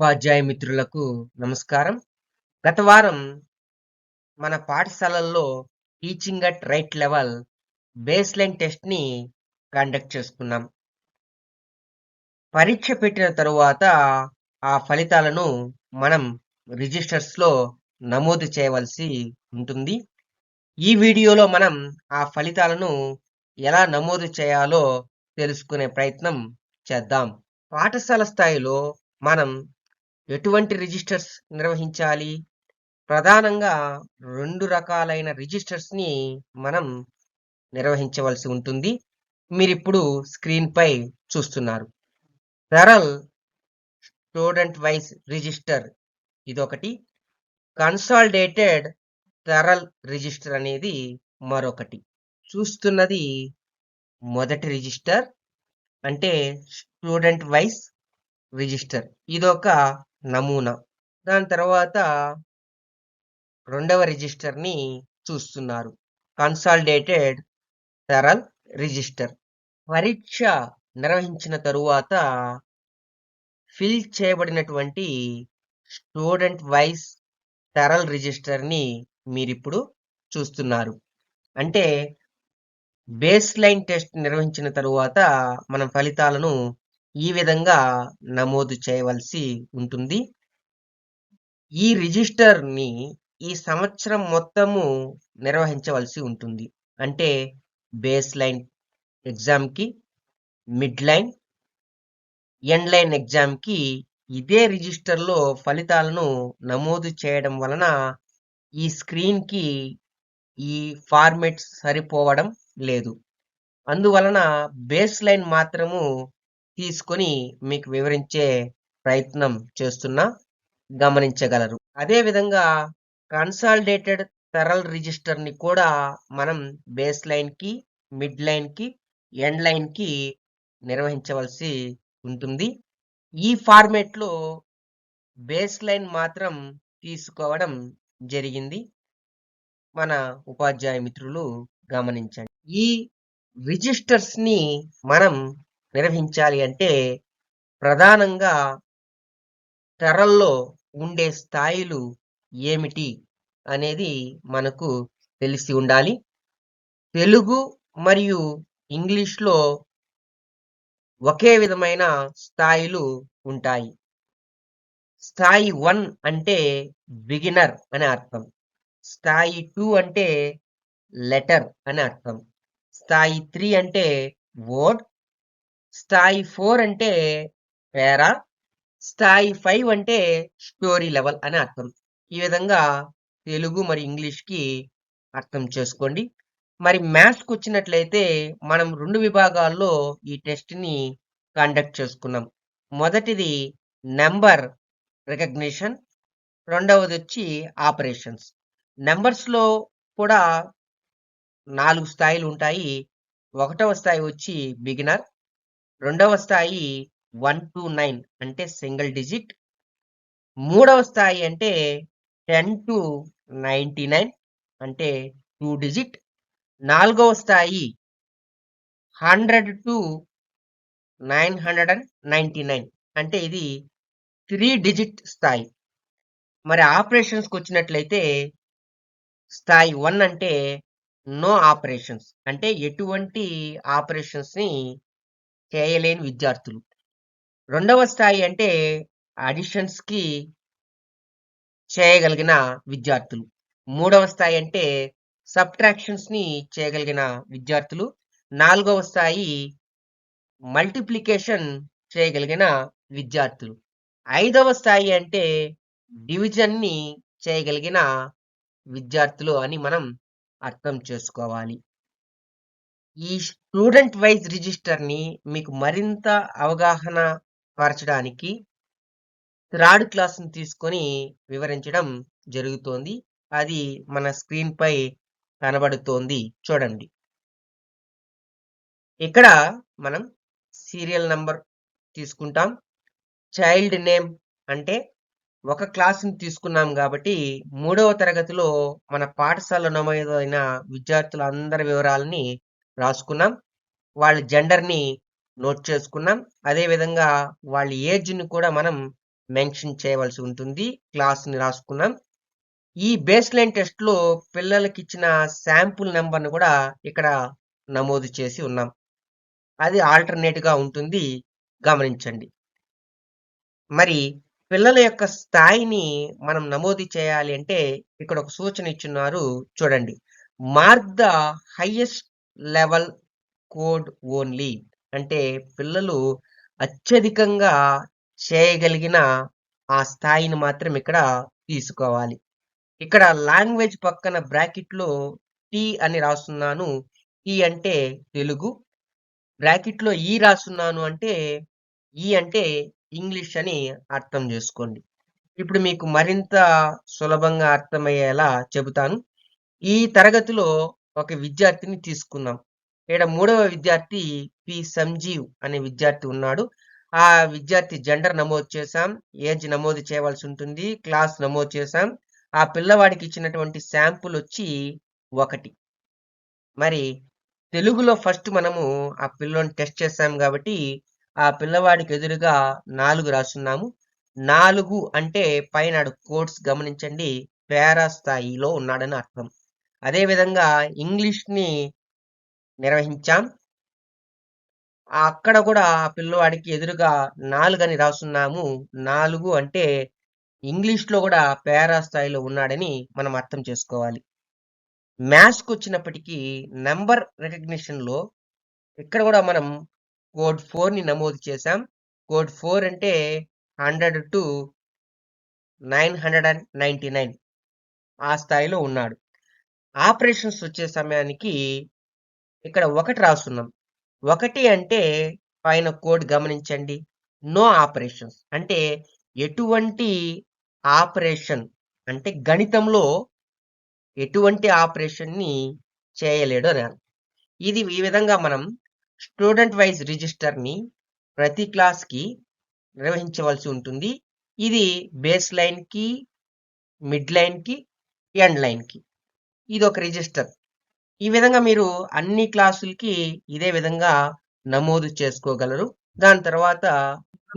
ఉపాధ్యాయ మిత్రులకు నమస్కారం. గత వారం మన పాఠశాలల్లో teaching at right level baseline టెస్ట్ని conduct చేసుకున్నాం. పరీక్ష పెట్టిన తరువాత ఆ ఫలితాలను మనం రిజిస్టర్స్లో నమోదు చేయవలసి ఉంటుంది. ఈ వీడియోలో మనం ఆ ఫలితాలను ఎలా నమోదు చేయాలో తెలుసుకునే ప్రయత్నం చేద్దాం. పాఠశాల స్థాయిలో మనం ఎటువంటి రిజిస్టర్స్ నిర్వహించాలి? ప్రధానంగా రెండు రకాలైన రిజిస్టర్స్ని మనం నిర్వహించవలసి ఉంటుంది. మీరు ఇప్పుడు స్క్రీన్పై చూస్తున్నారు. ఫెరల్ స్టూడెంట్ వైజ్ రిజిస్టర్ ఇదొకటి. కన్సాలిడేటెడ్ ఫెరల్ రిజిస్టర్ అనేది మరొకటి. చూస్తున్నది మొదటి రిజిస్టర్ అంటే స్టూడెంట్ వైజ్ రిజిస్టర్. ఇదొక నమూనా. దాని తర్వాత రెండవ రిజిస్టర్ని చూస్తున్నారు. Consolidated TaRL register. పరీక్ష నిర్వహించిన తరువాత ఫిల్ చేయబడినటువంటి స్టూడెంట్ వైస్ తరల్ రిజిస్టర్ని మీరిప్పుడు చూస్తున్నారు. అంటే బేస్ లైన్ టెస్ట్ నిర్వహించిన తరువాత మనం ఫలితాలను ఈ విధంగా నమోదు చేయవలసి ఉంటుంది. ఈ రిజిస్టర్ని ఈ సంవత్సరం మొత్తము నిర్వహించవలసి ఉంటుంది. అంటే బేస్ లైన్ ఎగ్జామ్కి మిడ్ లైన్ ఎండ్ లైన్ ఎగ్జామ్కి ఇదే రిజిస్టర్లో ఫలితాలను నమోదు చేయడం వలన ఈ స్క్రీన్కి ఈ ఫార్మెట్ సరిపోవడం లేదు. అందువలన బేస్ లైన్ మాత్రము తీసుకొని మీకు వివరించే ప్రయత్నం చేస్తున్నా గమనించగలరు. అదే విధంగా కన్సాలిడేటెడ్ తెరల్ రిజిస్టర్ని కూడా మనం బేస్ లైన్కి మిడ్ లైన్కి ఎండ్ లైన్కి నిర్వహించవలసి ఉంటుంది. ఈ ఫార్మేట్లో బేస్ లైన్ మాత్రం తీసుకోవడం జరిగింది. మన ఉపాధ్యాయ మిత్రులు గమనించండి. ఈ రిజిస్టర్స్ని మనం నిర్వహించాలి అంటే ప్రధానంగా తెరల్లో ఉండే స్థాయిలు ఏమిటి అనేది మనకు తెలిసి ఉండాలి. తెలుగు మరియు ఇంగ్లీష్లో ఒకే విధమైన స్థాయిలు ఉంటాయి. స్థాయి వన్ అంటే బిగినర్ అని అర్థం. స్థాయి టూ అంటే లెటర్ అని అర్థం. స్థాయి త్రీ అంటే వర్డ్ స్థాయి ఫోర్ అంటే పేరా? స్థాయి ఫైవ్ అంటే స్టోరీ లెవెల్ అని అర్థం. ఈ విధంగా తెలుగు మరి ఇంగ్లీష్కి అర్థం చేసుకోండి. మరి మ్యాథ్స్కి వచ్చినట్లయితే మనం రెండు విభాగాల్లో ఈ టెస్ట్ని కండక్ట్ చేసుకున్నాం. మొదటిది నెంబర్ రికగ్నిషన్ రెండవది వచ్చి ఆపరేషన్స్. నెంబర్స్లో కూడా నాలుగు స్థాయిలు ఉంటాయి. ఒకటవ స్థాయి వచ్చి బిగినర్ రెండవ స్థాయి వన్ టు నైన్ అంటే సింగిల్ డిజిట్. మూడవ స్థాయి అంటే టెన్ టు నైంటీ నైన్ అంటే టూ డిజిట్. నాలుగవ స్థాయి hundred to nine hundred and ninety nine అంటే ఇది త్రీ డిజిట్ స్థాయి. మరి ఆపరేషన్స్కి వచ్చినట్లయితే స్థాయి వన్ అంటే నో ఆపరేషన్స్. అంటే ఎటువంటి ఆపరేషన్స్ని చేయలేని విద్యార్థులు. రెండవ స్థాయి అంటే అడిషన్స్కి చేయగలిగిన విద్యార్థులు. మూడవ స్థాయి అంటే సబ్ట్రాక్షన్స్ని చేయగలిగిన విద్యార్థులు. నాలుగవ స్థాయి మల్టిప్లికేషన్ చేయగలిగిన విద్యార్థులు. ఐదవ స్థాయి అంటే డివిజన్ని చేయగలిగిన విద్యార్థులు అని మనం అర్థం చేసుకోవాలి. ఈ స్టూడెంట్ వైజ్ రిజిస్టర్ని మీకు మరింత అవగాహన పరచడానికి థర్డ్ క్లాస్ని తీసుకొని వివరించడం జరుగుతోంది. అది మన స్క్రీన్ పై కనబడుతోంది. చూడండి. ఇక్కడ మనం సీరియల్ నంబర్ తీసుకుంటాం. చైల్డ్ నేమ్ అంటే ఒక క్లాసుని తీసుకున్నాం కాబట్టి మూడవ తరగతిలో మన పాఠశాల నమోదైన విద్యార్థుల అందరి వివరాలని రాసుకున్నాం. వాళ్ళ జెండర్ని నోట్ చేసుకున్నాం. అదేవిధంగా వాళ్ళ ఏజ్ని కూడా మనం మెన్షన్ చేయవలసి ఉంటుంది. క్లాస్ని రాసుకున్నాం. ఈ బేస్ లైన్ టెస్ట్లో పిల్లలకి ఇచ్చిన శాంపుల్ నెంబర్ను కూడా ఇక్కడ నమోదు చేసి ఉన్నాం. అది ఆల్టర్నేట్గా ఉంటుంది. గమనించండి. మరి పిల్లల యొక్క స్థాయిని మనం నమోదు చేయాలి అంటే ఇక్కడ ఒక సూచన ఇచ్చున్నారు. చూడండి. Mark the highest level code only. అంటే పిల్లలు అత్యధికంగా చేయగలిగిన ఆ స్థాయిని మాత్రం ఇక్కడ తీసుకోవాలి. ఇక్కడ లాంగ్వేజ్ పక్కన బ్రాకెట్లో టీ అని రాస్తున్నాను. టీ అంటే తెలుగు. బ్రాకెట్లో ఈ రాస్తున్నాను అంటే ఈ అంటే ఇంగ్లీష్ అని అర్థం చేసుకోండి. ఇప్పుడు మీకు మరింత సులభంగా అర్థమయ్యేలా చెబుతాను. ఈ తరగతిలో ఒక విద్యార్థిని తీసుకుందాం. ఇక్కడ మూడవ విద్యార్థి పి. సంజీవ్ అనే విద్యార్థి ఉన్నాడు. ఆ విద్యార్థి జెండర్ నమోదు చేశాం ఏజ్ నమోదు చేయవలసి ఉంటుంది క్లాస్ నమోదు చేశాం. ఆ పిల్లవాడికి ఇచ్చినటువంటి శాంపుల్ వచ్చి ఒకటి. మరి తెలుగులో ఫస్ట్ మనము ఆ పిల్లోని టెస్ట్ చేసాం కాబట్టి ఆ పిల్లవాడికి ఎదురుగా నాలుగు రాస్తున్నాము నాలుగు అంటే పైన కోడ్స్ గమనించండి పేరా స్థాయిలో ఉన్నాడని అర్థం. అదేవిధంగా ఇంగ్లీష్ని నిర్వహించాం. అక్కడ కూడా ఆ పిల్లవాడికి ఎదురుగా నాలుగు అని రాస్తున్నాము నాలుగు అంటే ఇంగ్లీష్లో కూడా పేరా స్థాయిలో ఉన్నాడని మనం అర్థం చేసుకోవాలి. మ్యాథ్స్కి వచ్చినప్పటికీ నెంబర్ రికగ్నిషన్లో ఇక్కడ కూడా మనం కోడ్ ఫోర్ని నమోదు చేశాం. కోడ్ ఫోర్ అంటే hundred two nine hundred and ninety nine ఆ స్థాయిలో ఉన్నాడు. ఆపరేషన్స్ వచ్చే సమయానికి ఇక్కడ ఒకటి రాస్తున్నాం ఒకటి అంటే పైన కోడ్ గమనించండి. No operations. అంటే ఎటువంటి ఆపరేషన్ అంటే గణితంలో ఎటువంటి ఆపరేషన్ని చేయలేడు అని ఇది ఈ విధంగా మనం స్టూడెంట్ వైజ్ రిజిస్టర్ని ప్రతి క్లాస్కి నిర్వహించవలసి ఉంటుంది. ఇది బేస్ లైన్కి మిడ్ లైన్కి ఎండ్ లైన్కి. ఇది ఒక రిజిస్టర్. ఈ విధంగా మీరు అన్ని క్లాసులకి ఇదే విధంగా నమోదు చేసుకోగలరు. దాని తర్వాత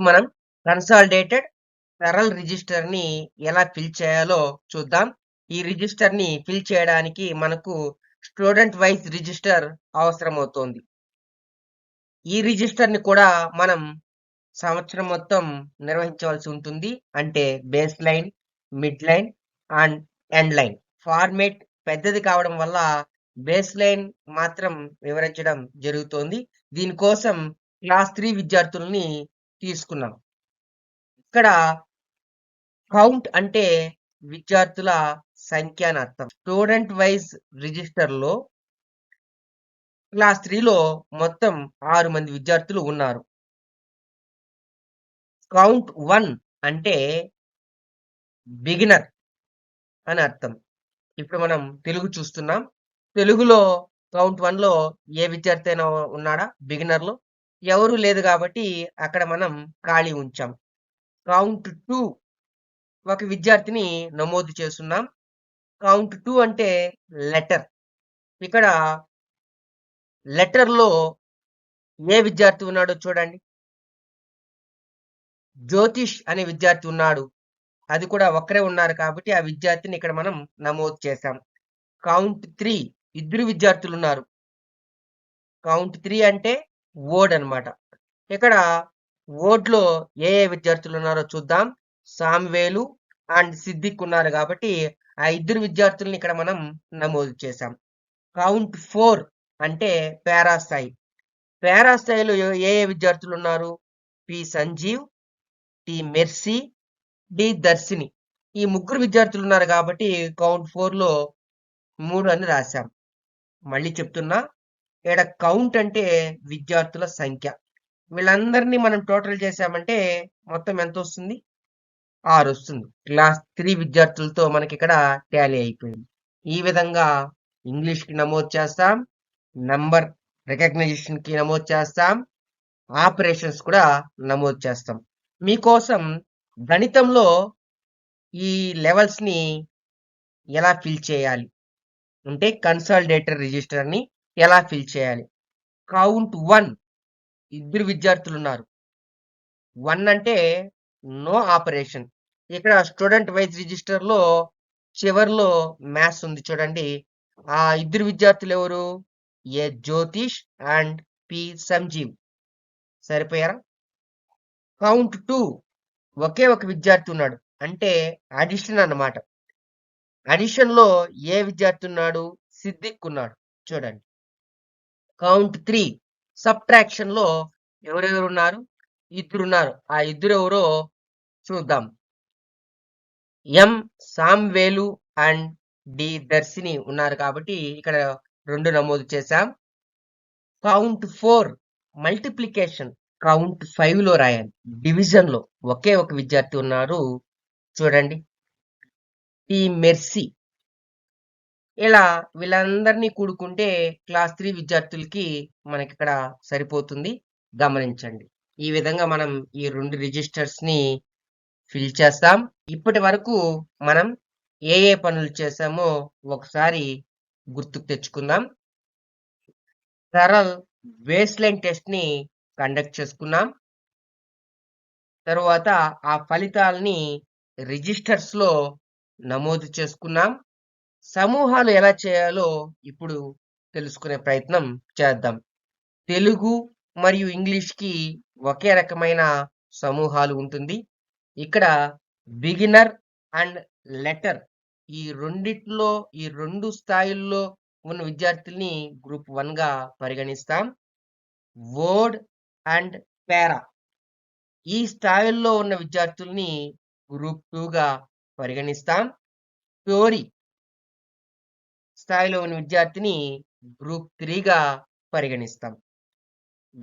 మనం కన్సాలిడేటెడ్ ఫెరల్ రిజిస్టర్ని ఎలా ఫిల్ చేయాలో చూద్దాం. ఈ రిజిస్టర్ని ఫిల్ చేయడానికి మనకు స్టూడెంట్ వైజ్ రిజిస్టర్ అవసరం అవుతుంది ఈ రిజిస్టర్ని కూడా మనం సంవత్సరం మొత్తం నిర్వహించవలసి ఉంటుంది. అంటే base line mid line and end line format పెద్దది కావడం వల్ల బేస్ లైన్ మాత్రం వివరించడం జరుగుతోంది. దీనికోసం క్లాస్ త్రీ విద్యార్థుల్ని తీసుకున్నాం. ఇక్కడ కౌంట్ అంటే విద్యార్థుల సంఖ్య అని అర్థం. స్టూడెంట్ వైజ్ రిజిస్టర్లో క్లాస్ త్రీలో మొత్తం ఆరు మంది విద్యార్థులు ఉన్నారు. కౌంట్ వన్ అంటే బిగినర్ అని అర్థం. ఇప్పుడు మనం తెలుగు చూస్తున్నాం. తెలుగులో కౌంట్ వన్లో ఏ విద్యార్థి అయినా ఉన్నాడా? బిగినర్లో? ఎవరు లేదు కాబట్టి అక్కడ మనం ఖాళీ ఉంచాం. కౌంట్ టూ ఒక విద్యార్థిని నమోదు చేస్తున్నాం. కౌంట్ టూ అంటే లెటర్. ఇక్కడ లెటర్లో ఏ విద్యార్థి ఉన్నాడో చూడండి. జ్యోతిష్ అనే విద్యార్థి ఉన్నాడు. అది కూడా ఒక్కరే ఉన్నారు కాబట్టి ఆ విద్యార్థిని ఇక్కడ మనం నమోదు చేశాం. కౌంట్ త్రీ ఇద్దరు విద్యార్థులు ఉన్నారు కౌంట్ త్రీ అంటే ఓడ్ అన్నమాట. ఇక్కడ ఓడ్లో ఏ ఏ విద్యార్థులు ఉన్నారో చూద్దాం. సామ్వేలు అండ్ సిద్దిక్ ఉన్నారు కాబట్టి ఆ ఇద్దరు విద్యార్థుల్ని ఇక్కడ మనం నమోదు చేశాం. కౌంట్ ఫోర్ అంటే పారాస్థాయి. పారాస్థాయిలో ఏ ఏ విద్యార్థులు ఉన్నారు? P Sanjeev T Mercy D Darshini. ఈ ముగ్గురు విద్యార్థులు ఉన్నారు కాబట్టి కౌంట్ ఫోర్లో మూడు అని రాశాం. మళ్ళీ చెప్తున్నా ఇక్కడ కౌంట్ అంటే విద్యార్థుల సంఖ్య. వీళ్ళందరినీ మనం టోటల్ చేసామంటే మొత్తం ఎంత వస్తుంది? ఆరు వస్తుంది. క్లాస్ త్రీ విద్యార్థులతో మనకి ఇక్కడ ట్యాలీ అయిపోయింది. ఈ విధంగా ఇంగ్లీష్కి నమోదు చేస్తాం నంబర్ రికగ్నైజేషన్కి నమోదు చేస్తాం ఆపరేషన్స్ కూడా నమోదు చేస్తాం. మీకోసం గణితంలో ఈ లెవెల్స్ని ఎలా ఫిల్ చేయాలి? అంటే కన్సాలిడేటర్ రిజిస్టర్ని ఎలా ఫిల్ చేయాలి? కౌంట్ వన్ ఇద్దరు విద్యార్థులు ఉన్నారు. వన్ అంటే నో ఆపరేషన్ ఇక్కడ స్టూడెంట్ వైజ్ రిజిస్టర్లో చివరిలో చివర్లో మ్యాథ్స్ ఉంది చూడండి. ఆ ఇద్దరు విద్యార్థులు ఎవరు? A Jyothish and P Sanjeev. సరిపోయారా? Count two ఒకే ఒక విద్యార్థి ఉన్నాడు. అంటే అడిషన్ అన్నమాట. అడిషన్లో ఏ విద్యార్థి ఉన్నాడు? సిద్దిక్ ఉన్నాడు. చూడండి. కౌంట్ త్రీ సబ్ట్రాక్షన్లో ఎవరెవరు ఉన్నారు? ఇద్దరు ఉన్నారు. ఆ ఇద్దరు ఎవరో చూద్దాం. M Samuel and D Darshini ఉన్నారు కాబట్టి ఇక్కడ రెండు నమోదు చేశాం. కౌంట్ ఫోర్ మల్టిప్లికేషన్ కౌంట్ ఫైవ్లో రాయాలి డివిజన్లో ఒకే ఒక విద్యార్థి ఉన్నారు. చూడండి. టి మెర్సీ ఇలా వీళ్ళందరినీ కూడుకుంటే క్లాస్ త్రీ విద్యార్థులకి మనకి ఇక్కడ సరిపోతుంది. గమనించండి. ఈ విధంగా మనం ఈ రెండు రిజిస్టర్స్ని ఫిల్ చేస్తాం. ఇప్పటి వరకు మనం ఏ ఏ పనులు చేసామో ఒకసారి గుర్తుకు తెచ్చుకుందాం. సరల్ బేస్ లైన్ టెస్ట్ని కండక్ట్ చేసుకున్నాం. తరువాత ఆ ఫలితాలని రిజిస్టర్స్లో నమోదు చేసుకున్నాం. సమూహాలు ఎలా చేయాలో ఇప్పుడు తెలుసుకునే ప్రయత్నం చేద్దాం. తెలుగు మరియు ఇంగ్లీష్కి ఒకే రకమైన సమూహాలు ఉంటుంది. ఇక్కడ బిగినర్ అండ్ లెటర్ ఈ రెండిట్లో ఈ రెండు స్థాయిల్లో ఉన్న విద్యార్థుల్ని గ్రూప్ వన్గా పరిగణిస్తాం. Word and para. ఈ స్థాయిల్లో ఉన్న విద్యార్థుల్ని గ్రూప్ టూగా పరిగణిస్తాం. స్టోరీ స్థాయిలో ఉన్న విద్యార్థిని గ్రూప్ త్రీగా పరిగణిస్తాం.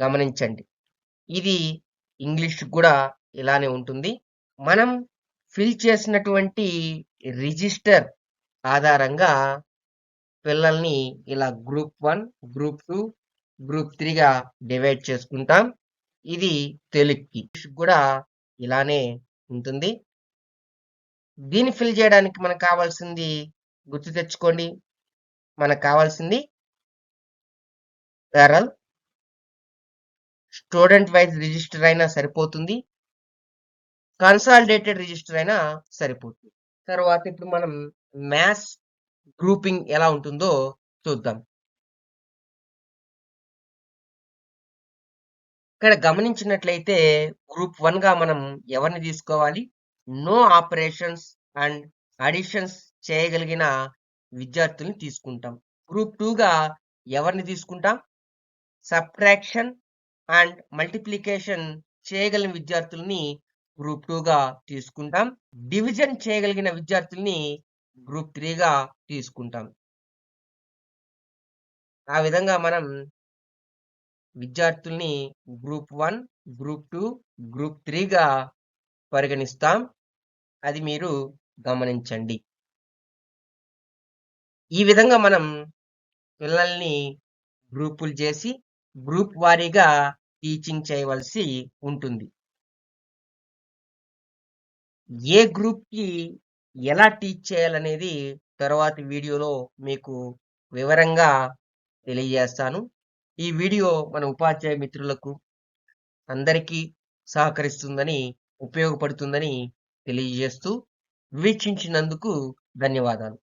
గమనించండి. ఇది ఇంగ్లీష్ కూడా ఇలానే ఉంటుంది. మనం ఫిల్ చేసినటువంటి రిజిస్టర్ ఆధారంగా పిల్లల్ని ఇలా group one group two group త్రీగా divide చేసుకుంటాం. ఇది తెలుగుకి కూడా ఇలానే ఉంటుంది. దీన్ని ఫిల్ చేయడానికి మనకు కావాల్సింది గుర్తు తెచ్చుకోండి. మనకు కావాల్సింది పెరల్ స్టూడెంట్ వైజ్ రిజిస్టర్ అయినా సరిపోతుంది. కన్సాలిడేటెడ్ రిజిస్టర్ అయినా సరిపోతుంది. తర్వాత ఇప్పుడు మనం మ్యాథ్స్ గ్రూపింగ్ ఎలా ఉంటుందో చూద్దాం. ఇక్కడ గమనించినట్లయితే గ్రూప్ వన్గా మనం ఎవరిని తీసుకోవాలి? నో ఆపరేషన్స్ అండ్ అడిషన్స్ చేయగలిగిన విద్యార్థుల్ని తీసుకుంటాం. గ్రూప్ టూగా ఎవరిని తీసుకుంటాం? సబ్ట్రాక్షన్ అండ్ మల్టిప్లికేషన్ చేయగలిగిన విద్యార్థుల్ని గ్రూప్ టూగా తీసుకుంటాం. డివిజన్ చేయగలిగిన విద్యార్థుల్ని గ్రూప్ త్రీగా తీసుకుంటాం. ఆ విధంగా మనం విద్యార్థుల్ని group one group two group త్రీగా పరిగణిస్తాం. అది మీరు గమనించండి. ఈ విధంగా మనం పిల్లల్ని గ్రూపులు చేసి గ్రూప్ వారీగా టీచింగ్ చేయవలసి ఉంటుంది. ఏ గ్రూప్కి ఎలా టీచ్ చేయాలనేది తర్వాత వీడియోలో మీకు వివరంగా తెలియజేస్తాను. ఈ వీడియో మన ఉపాధ్యాయ మిత్రులకు అందరికీ సహకరిస్తుందని ఉపయోగపడుతుందని తెలియజేస్తూ వీక్షించినందుకు ధన్యవాదాలు.